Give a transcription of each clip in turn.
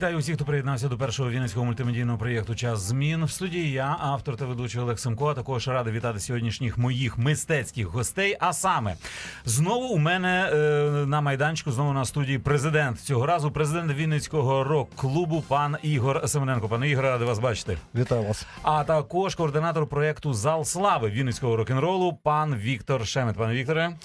Вітаю усіх, хто приєднався до першого вінницького мультимедійного проєкту Час змін. В студії я, автор та ведучий Олег Семко. А також радий вітати сьогоднішніх моїх мистецьких гостей. А саме знову у мене е, на майданчику, знову на студії президент цього разу. Президент Вінницького рок-клубу пан Ігор Семененко. Пане Ігоре, радий вас бачити. Вітаю вас. А також координатор проєкту Зал слави Вінницького рок-н-ролу пан Віктор Шемет. Пане Вікторе.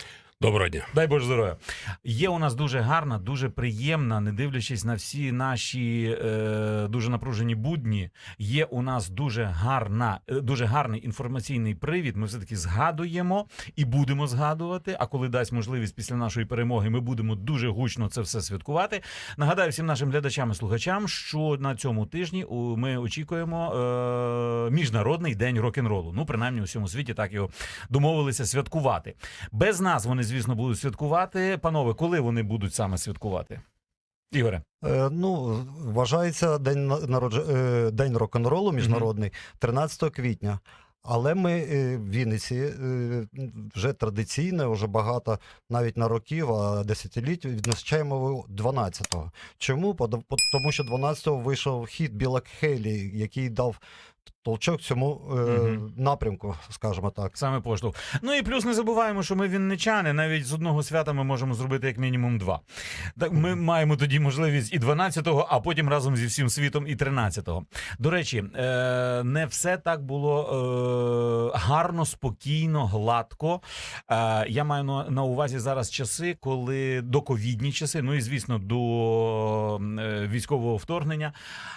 Доброго дня. Дай Боже здоров'я. Є у нас дуже гарна, дуже приємна, не дивлячись на всі наші е, дуже напружені будні. Є у нас дуже гарна, е, дуже гарний інформаційний привід. Ми все таки згадуємо і будемо згадувати. А коли дасть можливість після нашої перемоги, ми будемо дуже гучно це все святкувати. Нагадаю всім нашим глядачам і слухачам, що на цьому тижні ми очікуємо е, міжнародний день рок-н-ролу. Ну, принаймні, у всьому світі так його домовилися святкувати. Без нас вони, звісно, будуть святкувати. Панове, коли вони будуть саме святкувати? Ігоре, Е, ну, вважається день на- народж... е, день рок-н-ролу міжнародний 13 квітня. Але ми е, в Вінниці е, вже традиційно, вже багато навіть на років, а десятиліть відзначаємо його 12-го. Чому? Тому що 12-го вийшов хіт Біла Хейлі, який дав толчок цьому е, Мгм. напрямку, скажімо так. саме поштовх. Ну і плюс не забуваємо, що ми вінничани. Навіть з одного свята ми можемо зробити як мінімум два. Так ми маємо тоді можливість і 12-го, а потім разом зі всім світом і 13-го. До речі, е, не все так було е, гарно, спокійно, гладко. Е, я маю на, на увазі зараз часи, коли доковідні часи, ну і звісно, до е, військового вторгнення.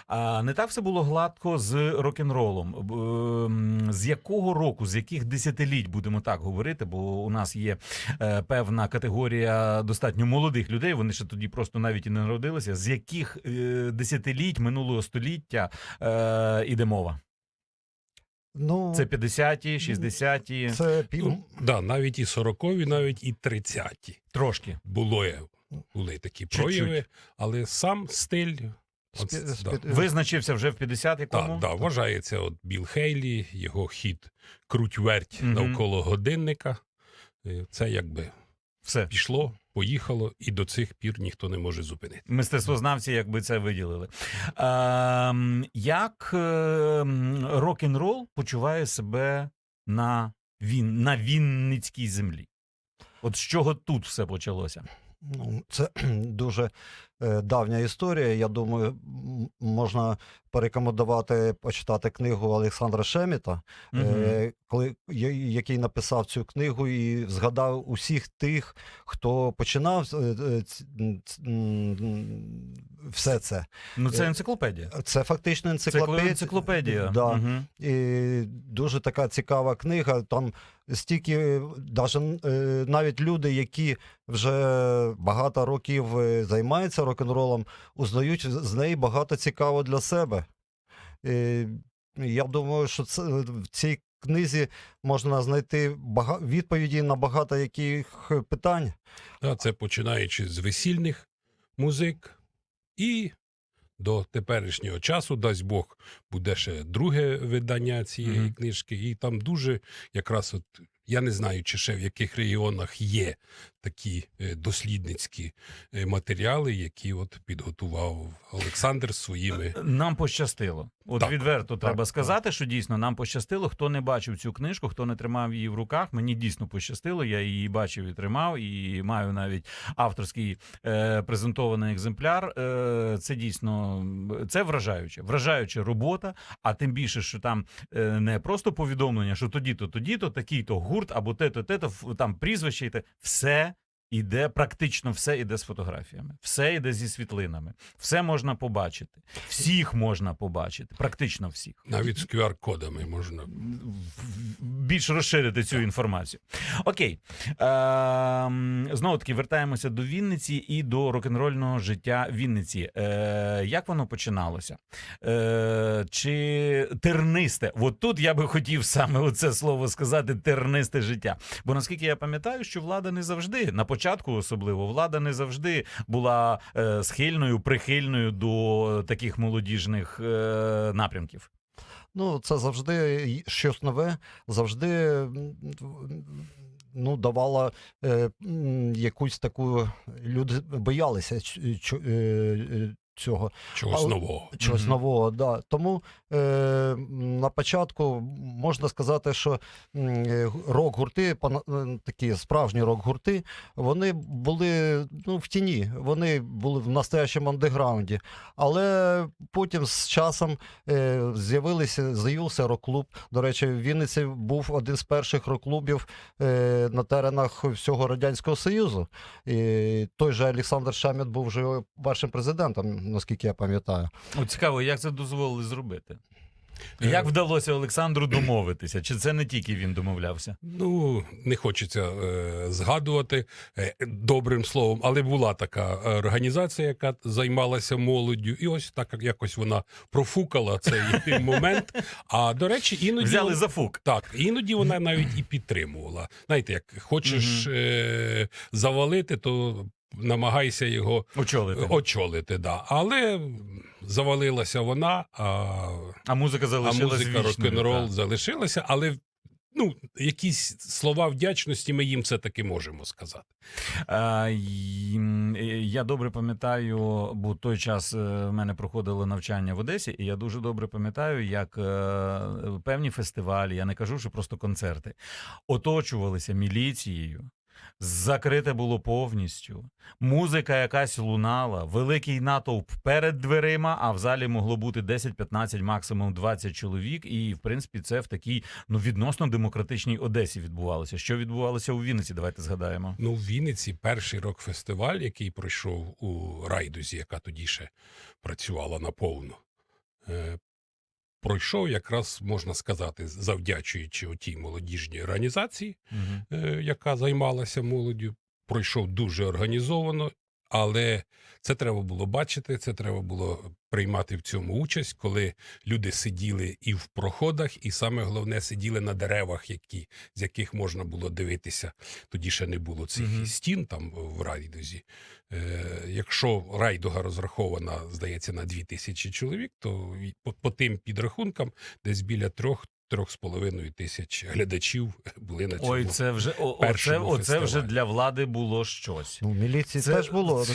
А не так все було гладко з рок-н-ролом. Б- ем, З якого року, з яких десятиліть будемо так говорити? Бо у нас є е, певна категорія достатньо молодих людей. Вони ще тоді просто навіть і не народилися. З яких е, десятиліть минулого століття е, іде мова? Ну, Це 50-ті, 60-ті, це пів... Ну, да, навіть і 40-ві, навіть і 30-ті. трошки. Було, були такі Чуть-чуть. прояви, але сам стиль. От, Спі- да. спі- Визначився вже в 50-якому? Так, да, вважається от Біл Хейлі, його хід круть верть Мгм. навколо годинника. Е, Це якби Все. пішло, поїхало, і до цих пір ніхто не може зупинити. Мистецтвознавці якби це виділили. Ем, як ем, рок-н-рол почуває себе на, він, на Вінницькій землі? От з чого тут все почалося? Ну, це дуже е, давня історія. Я думаю, можна порекомендувати почитати книгу Олександра Шеміта, е, коли, який написав цю книгу і згадав усіх тих, хто починав е, е, все це. Ну, це е, енциклопедія. Це фактично Це енциклопедія. енциклопедія. Да. Мгм. І дуже така цікава книга. Там стільки, е, навіть люди, які вже багато років е, займаються рок-н-ролом, узнають з неї багато цікавого для себе. І я думаю, що це, в цій книзі можна знайти бага... відповіді на багато яких питань. Да, це починаючи з весільних музик і до теперішнього часу, дасть Бог, буде ще друге видання цієї Мгм. книжки, і там дуже якраз от. Я не знаю, чи ще в яких регіонах є такі е, дослідницькі е, матеріали, які от підготував Олександр своїми. Нам пощастило. От Так, відверто треба так. сказати, що дійсно нам пощастило. Хто не бачив цю книжку, хто не тримав її в руках, мені дійсно пощастило. Я її бачив і тримав, і маю навіть авторський е, презентований екземпляр. Е, це дійсно це вражаюче. Вражаюча робота. А тим більше, що там е, не просто повідомлення, що тоді-то, тоді-то, такий-то гурт, або те-то, те-то, там прізвище, і те. все. Іде практично все іде з фотографіями, все іде зі світлинами, все можна побачити, всіх можна побачити, практично всіх. Навіть з QR-кодами можна. Більш розширити цю інформацію. Окей. Ем, знову таки вертаємося до Вінниці і до рок-н-рольного життя Вінниці. Е, як воно починалося? Е, чи тернисте? От тут я би хотів саме оце слово сказати: тернисте життя. Бо наскільки я пам'ятаю, що влада не завжди, на початку особливо, влада не завжди була е, схильною, прихильною до таких молодіжних е, напрямків. Ну, це завжди щось нове, завжди ну, давала е, якусь таку. Люди боялися ч- е, цього Чогось Але- нового. чогось Мгм. нового. Да. Тому е, на початку можна сказати, що е, рок-гурти, е, такі справжні рок-гурти, вони були ну, в тіні, вони були в настоящому андеграунді. Але потім з часом е, з'явилися, з'явився рок-клуб. До речі, в Вінниці був один з перших рок-клубів е, на теренах всього Радянського Союзу. І той же Олександр Шаміт був вже першим президентом, наскільки я пам'ятаю. О, цікаво, як це дозволили зробити? Е, Як вдалося Олександру домовитися? Чи це не тільки він домовлявся? Ну, не хочеться е, згадувати е, добрим словом, але була така організація, яка займалася молоддю, і ось так якось вона профукала цей момент. А до речі, іноді Взяли за фук. так, іноді вона навіть і підтримувала. Знаєте, як хочеш е, завалити, то намагайся його Очолити. очолити. Да. Але завалилася вона, а А музика а музика рок-н-рол залишилася, але ну, якісь слова вдячності ми їм все-таки можемо сказати. А, е, я добре пам'ятаю, бо той час е, в мене проходило навчання в Одесі, і я дуже добре пам'ятаю, як е, певні фестивалі, я не кажу, що просто концерти, оточувалися міліцією. Закрите було повністю. Музика якась лунала, великий натовп перед дверима, а в залі могло бути 10-15, максимум 20 чоловік. І, в принципі, це в такій ну відносно демократичній Одесі відбувалося. Що відбувалося у Вінниці? Давайте згадаємо. Ну, в Вінниці перший рок-фестиваль, який пройшов у Райдузі, яка тоді ще працювала наповну, е, пройшов якраз, можна сказати, завдячуючи отій молодіжній організації, Угу. яка займалася молоддю, пройшов дуже організовано, але це треба було бачити, це треба було приймати в цьому участь, коли люди сиділи і в проходах, і саме головне сиділи на деревах, які, з яких можна було дивитися. Тоді ще не було цих Мгм. стін там в райдузі. Е, якщо райдуга розрахована, здається, на 2000 чоловік, то по, по тим підрахункам десь біля трьох. Трьох з половиною тисяч глядачів були на цьому. Ой, це вже о, оце, оце вже для влади було щось. Ну, міліції Це- теж було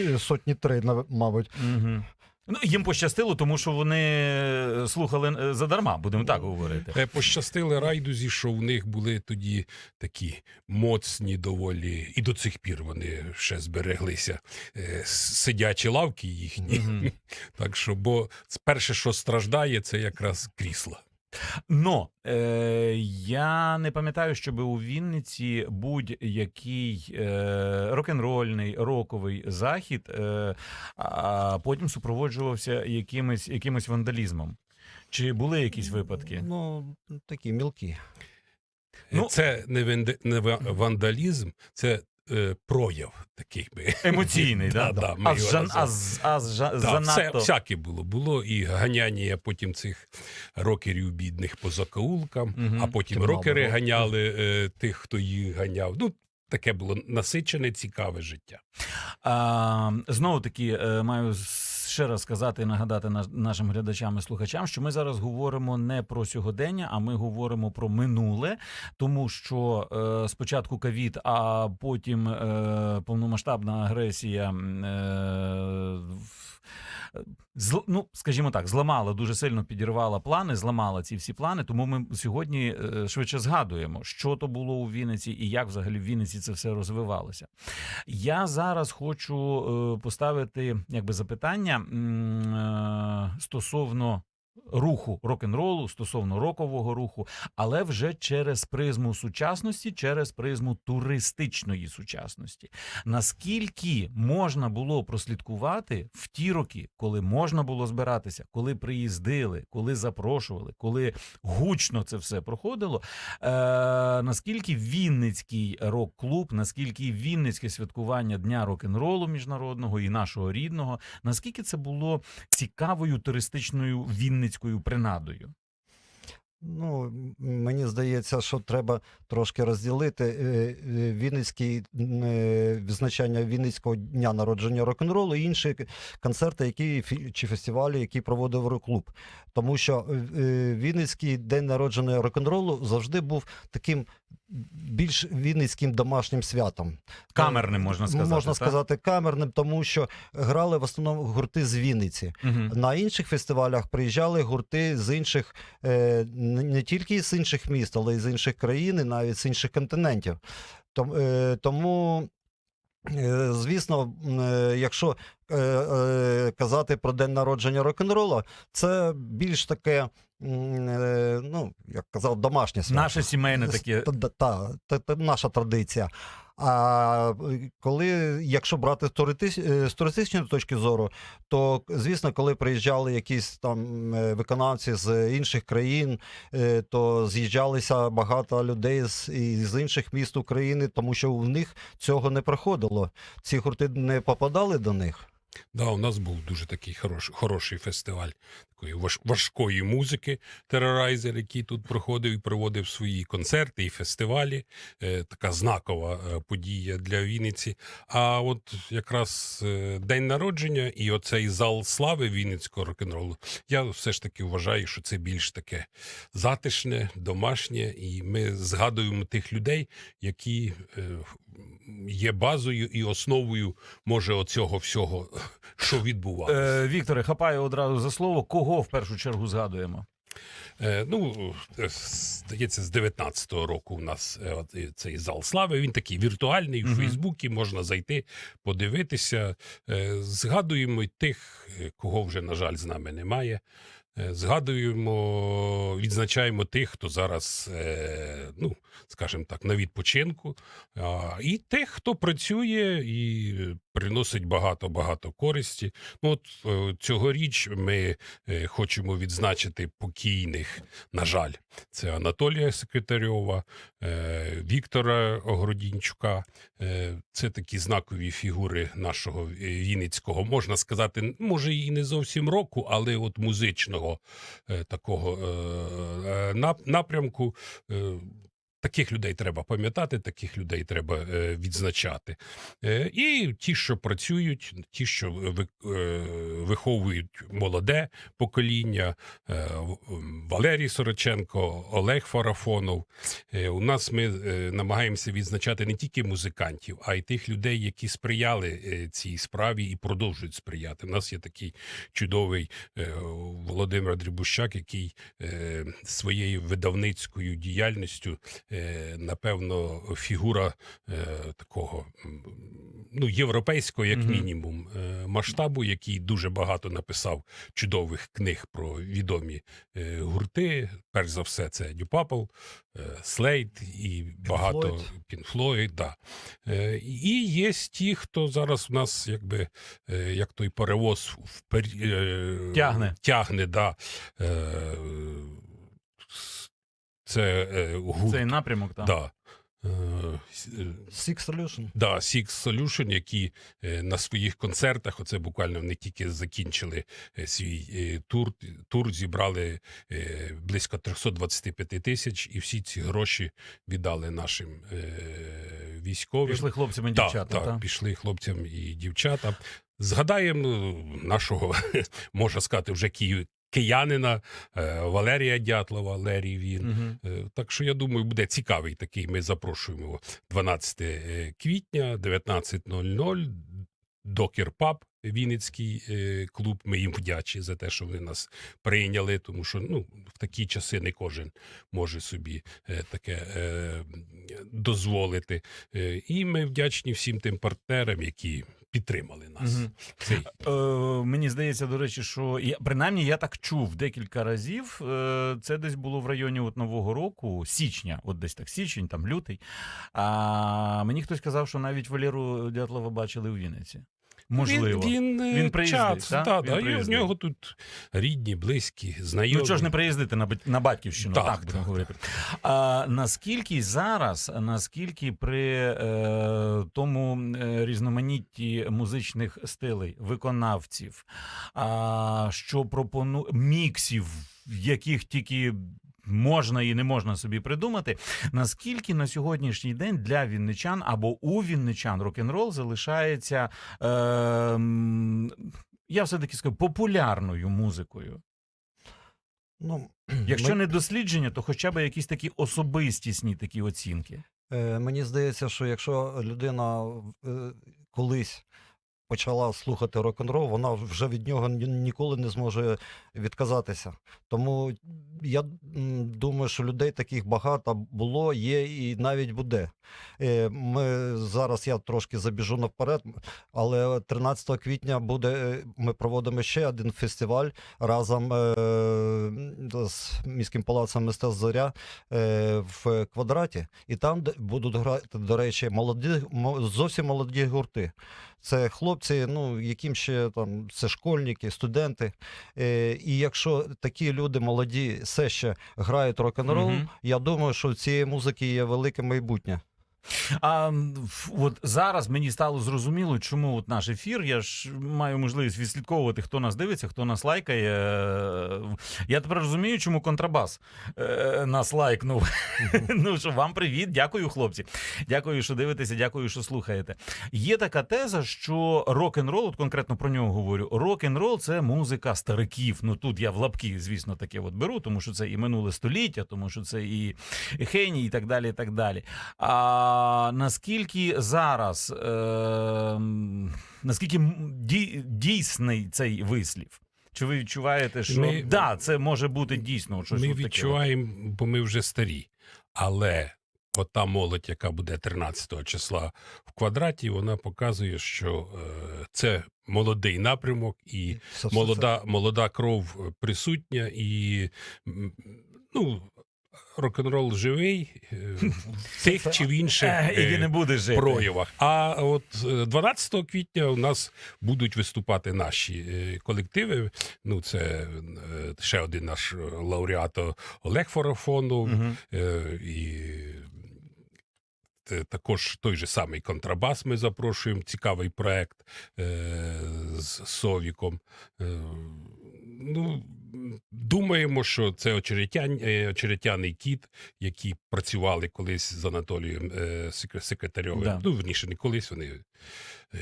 е, сотні три, мабуть. Угу. Ну, їм пощастило, тому що вони е, слухали е, задарма, будемо так говорити. Е, Пощастили райдузі, що в них були тоді такі моцні доволі, і до цих пір вони ще збереглися е, сидячі лавки їхні. Мгм. Так що, бо перше, що страждає, це якраз крісла. Но е, я не пам'ятаю, щоб у Вінниці будь-який е, рок-н-рольний роковий захід е, а потім супроводжувався якимось, якимось вандалізмом. Чи були якісь випадки? Ну, такі мілкі. Е, Ну- це не, венде- не ва- вандалізм, це е, прояв такий би. Емоційний, Да, да? да, ми а, його жан, а, з- а з- жа- Да, все, занадто... всяке було. Було і ганяння потім цих рокерів бідних по закоулкам, Мгм. а потім Кримінал рокери було. ганяли е, тих, хто їх ганяв. Ну, таке було насичене, цікаве життя. А, знову таки е, маю с- ще раз сказати і нагадати наш- нашим глядачам і слухачам, що ми зараз говоримо не про сьогодення, а ми говоримо про минуле, тому що е, спочатку ковід, а потім е, повномасштабна агресія. Е, ну, скажімо так, зламала дуже сильно підірвала плани, зламала ці всі плани. Тому ми сьогодні е, швидше згадуємо, що то було у Вінниці і як взагалі в Вінниці це все розвивалося. Я зараз хочу е, поставити якби запитання е, стосовно руху рок-н-ролу, стосовно рокового руху, але вже через призму сучасності, через призму туристичної сучасності. Наскільки можна було прослідкувати в ті роки, коли можна було збиратися, коли приїздили, коли запрошували, коли гучно це все проходило, е, наскільки Вінницький рок-клуб, наскільки Вінницьке святкування Дня рок-н-ролу міжнародного і нашого рідного, наскільки це було цікавою туристичною вінницькою принадою? Ну, мені здається, що треба трошки розділити е, е, Вінницький е, відзначання Вінницького дня народження рок-н-ролу і інші концерти, які чи фестивалі, які проводив рок-клуб. Тому що Вінницький день народження рок-н-ролу завжди був таким більш вінницьким домашнім святом. Камерним, можна сказати. Можна так? сказати камерним, тому що грали в основному гурти з Вінниці. Мгм. На інших фестивалях приїжджали гурти з інших, не тільки з інших міст, але й з інших країн, і навіть з інших континентів. Е, тому, е, звісно, е, якщо казати про день народження рок-н-рола, це більш таке, ну, як казав, домашнє свято. Наше сімейне таке. Та, та, та, та, та наша традиція. А е, коли, якщо брати з е, туристичної точки зору, то звісно, коли приїжджали якісь там е, виконавці з інших країн, е, то з'їжджалися багато людей з, з інших міст України, тому що у них цього не проходило. Ці гурти не попадали до них. Да, у нас був дуже такий хорош, хороший фестиваль такої важ, важкої музики Терорайзер, який тут проходив і проводив свої концерти і фестивалі. Е, така знакова е, подія для Вінниці. А от якраз е, день народження і оцей зал слави Вінницького рок-н-ролу, я все ж таки вважаю, що це більш таке затишне, домашнє, і ми згадуємо тих людей, які е, є базою і основою може оцього всього, що відбувалося. Е, Вікторе, хапаю одразу за слово. Кого в першу чергу згадуємо? Е, ну, е, здається, з 19-го року у нас е, цей зал слави. Він такий віртуальний в Мгм. Фейсбуці. Можна зайти, подивитися. Е, Згадуємо тих, кого вже, на жаль, з нами немає. Е, Згадуємо, відзначаємо тих, хто зараз, е, ну, скажімо так, на відпочинку, і тих, хто працює і приносить багато-багато користі. Ну, от е, цьогоріч ми е, хочемо відзначити покійних, на жаль, це Анатолія Секретарьова, е, Віктора Огородінчука. Е, Це такі знакові фігури нашого Вінницького, можна сказати, може і не зовсім року, але от музичного такого нап- напрямку. Таких людей треба пам'ятати, таких людей треба е, відзначати. Е, і ті, що працюють, ті, що е, виховують молоде покоління, Валерій Сороченко, Олег Фарафонов. У нас ми намагаємося відзначати не тільки музикантів, а й тих людей, які сприяли цій справі і продовжують сприяти. У нас є такий чудовий Володимир Дрібущак, який своєю видавницькою діяльністю, напевно, фігура е, такого ну, європейського, як мінімум, е, масштабу, який дуже багато написав чудових книг про відомі е, гурти. Перш за все, це Дюпапл, Слейд і багато Флойд. Пінфлойд. Да. Е, І є ті, хто зараз у нас, якби е, як той перевоз впер... е, Тягне. тягне да. Це е, гурт. Цей напрямок, так. Да. Е, е, Six Solution. Да, Six Solution, які на своїх концертах, оце буквально вони тільки закінчили свій тур. Тур зібрали близько 325 тисяч, і всі ці гроші віддали нашим військовим. Пішли хлопцями і Так, дівчата. так, та? пішли хлопцям і дівчатам. Згадаємо нашого, можна сказати, вже київ, киянина е, Валерія Дятлова, Валерій він. Е, Так що я думаю, буде цікавий такий. Ми запрошуємо 12 е, квітня, 19.00. Докер Паб, Вінницький клуб. Ми їм вдячні за те, що вони нас прийняли, тому що ну, в такі часи не кожен може собі таке дозволити. І ми вдячні всім тим партнерам, які підтримали нас. Мгм. Цей Е, мені здається, до речі, що я принаймні я так чув декілька разів. Е, це десь було в районі от Нового року, січня, от десь так, січень, там лютий. А мені хтось казав, що навіть Валеру Дятлова бачили у Вінниці. Можливо. Він, він, е, Він приїздить, та? да, Він да, і в нього тут рідні, близькі, знайомі. Ну, чого ж не приїздити на, на батьківщину, так, Так, будемо так, говорити. А, наскільки зараз, наскільки при е, тому е, різноманітті музичних стилей, виконавців, а, що пропону міксів, яких тільки можна і не можна собі придумати. Наскільки на сьогоднішній день для вінничан або у вінничан рок-н-рол залишається, е, я все-таки скажу, популярною музикою? Ну, Якщо ми- не дослідження, то хоча б якісь такі особистісні такі оцінки. Е, Мені здається, що якщо людина е, колись почала слухати рок-н-рол, вона вже від нього ні- ніколи не зможе відказатися. Тому я думаю, що людей таких багато було, є і навіть буде. Е, Ми зараз я трошки забіжу наперед, але 13 квітня буде. е, Ми проводимо ще один фестиваль разом е, з міським палацом мистецтв Зоря в квадраті, і там будуть грати, до речі, молоді, зовсім молоді гурти. Це хлопці, ну яким ще там це школьники, студенти. Е, і якщо такі люди молоді все ще грають рок-н-рол, Мгм. я думаю, що в цієї музики є велике майбутнє. А от зараз мені стало зрозуміло, чому от наш ефір. Я ж маю можливість відслідковувати, хто нас дивиться, хто нас лайкає. Е, Я тепер розумію, чому контрабас е, нас лайкнув. ну що вам привіт, дякую, хлопці. Дякую, що дивитеся, дякую, що слухаєте. Є така теза, що рок-н-рол, от конкретно про нього говорю. Рок-н-рол це музика стариків. Ну тут я в лапки, звісно, таке от беру, тому що це і минуле століття, тому що це і Хені, і так далі. і так далі. А наскільки зараз, е, наскільки дійсний цей вислів? Чи ви відчуваєте, що Ми- да, це може бути дійсно щось Ми таке? відчуваємо, бо ми вже старі. Але от та молодь, яка буде 13 числа в квадраті, вона показує, що е, це молодий напрямок і молода, молода кров присутня, і ну, рок-н-рол живий е, в тих чи в інших. Е, і не е, буде жити. проявах. А от е, 12 квітня у нас будуть виступати наші е, колективи. Ну, це е, ще один наш лауреат Олег е, і. е, Також той же самий контрабас ми запрошуємо. Цікавий проект е, з Совіком. Е, ну, думаємо, що це очеретян, е, очеретяний кіт, які працювали колись з Анатолієм е, Секретарьовим. Да. Ну, верніше, не колись вони. е,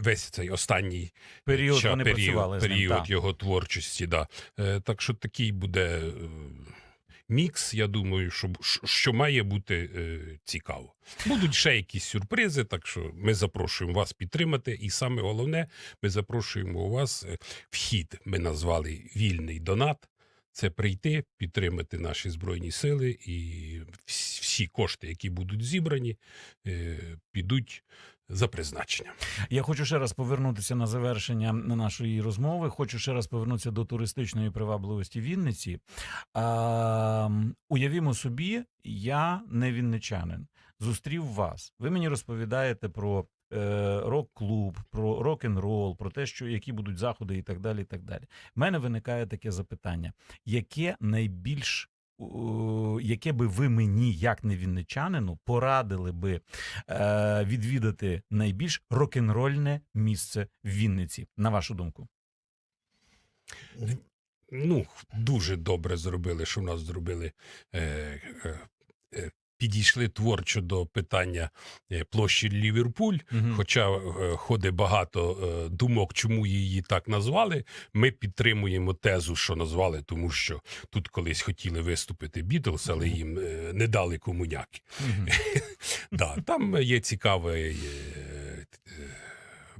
Весь цей останній Період ча- вони працювали з ним, період його творчості. Да. Так що такий буде мікс, я думаю, що, що має бути е, цікаво. Будуть ще якісь сюрпризи, так що ми запрошуємо вас підтримати. І саме головне, ми запрошуємо у вас е, вхід. Ми назвали вільний донат. Це прийти, підтримати наші збройні сили, і всі кошти, які будуть зібрані, е, підуть за призначенням. Я хочу ще раз повернутися на завершення нашої розмови. Хочу ще раз повернутися до туристичної привабливості Вінниці. А, уявімо собі, я не вінничанин. Зустрів вас. Ви мені розповідаєте про е, рок-клуб, про рок-н-рол, про те, що які будуть заходи, і так далі. І так далі. У мене виникає таке запитання: яке найбільш яке би ви мені, як не вінничанину, порадили би е, відвідати найбільш рок-н-рольне місце в Вінниці, на вашу думку? ну, дуже добре зробили, що в нас зробили. Е, е, підійшли творчо до питання е, площі Ліверпуль. Угу. Хоча е, ходить багато е, думок, чому її так назвали. Ми підтримуємо тезу, що назвали, тому що тут колись хотіли виступити Бітлз, але їм не дали комуняки. Угу. Да, там є цікавий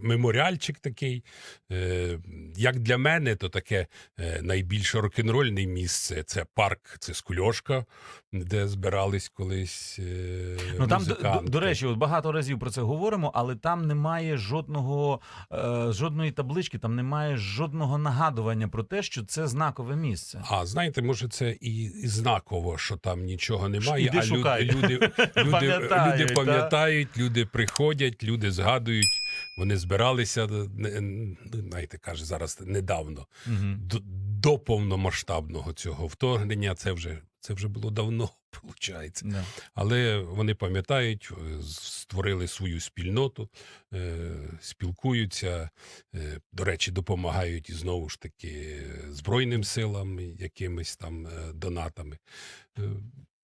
меморіальчик такий. Е, Як для мене, то таке е, найбільш рок-н-рольне місце це парк, це Скульошка, де збирались колись. е, Ну там до, до, до речі, от багато разів про це говоримо, але там немає жодного е, жодної таблички, там немає жодного нагадування про те, що це знакове місце. А знаєте, може, це і, і знаково, що там нічого немає, Іди а шукай. люди, люди, люди, люди пам'ятають, люди приходять, люди згадують. Вони збиралися, ну, знаєте, каже зараз недавно. Мгм. До, до повномасштабного цього вторгнення це вже це вже було давно. виходить. Да. Але вони пам'ятають, е, створили свою спільноту, е, спілкуються, е, до речі, допомагають і знову ж таки Збройним силам, якимись там е, донатами.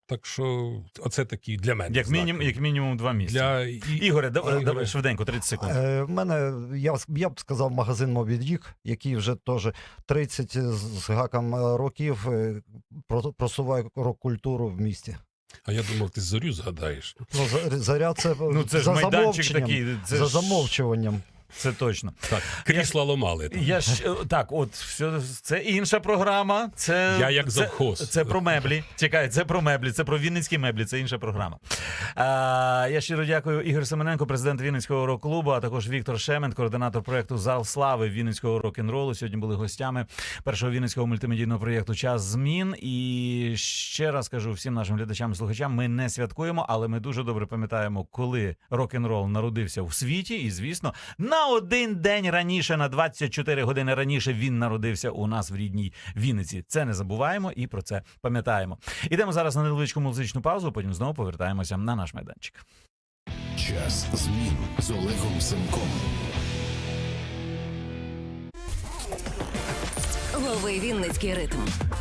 Так що оце такі для мене. Як, мінімум, як мінімум два місяці. для Ігоре, давай, Ігоре. давай швиденько, 30 секунд. Е, в мене, я, я б сказав, магазин Мобі Дік, який вже теж 30 з гаком е, років е, про- просуває рок-культуру в місті. А я думав, ти зорю згадаєш. Ну, за- заряд це Ну, це ж за майданчик замовченням. такий. Це за ж- замовчуванням. Це точно. Так, крісла ломали. там. Я ж е, так, от все, це інша програма. Це Я як це, завхоз. Це про меблі. Чекай, це про меблі, це про Вінницькі меблі, це інша програма. А, я щиро дякую Ігор Семененко, президент Вінницького рок-клубу, а також Віктор Шемент, координатор проекту Зал слави Вінницького рок-н-ролу. Сьогодні були гостями першого вінницького мультимедійного проєкту Час змін. І ще раз кажу всім нашим глядачам і слухачам: ми не святкуємо, але ми дуже добре пам'ятаємо, коли рок-н-рол народився у світі. І звісно, на один день раніше, на 24 години раніше, він народився у нас в рідній Вінниці. Це не забуваємо і про це пам'ятаємо. Ідемо зараз на невеличку музичну паузу. Потім знову повертаємося на наш майданчик. Час змін з Олегом Семком. Лови Вінницький ритм.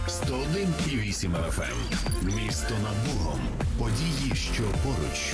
101,8 FM. Місто над Богом. Події, що поруч.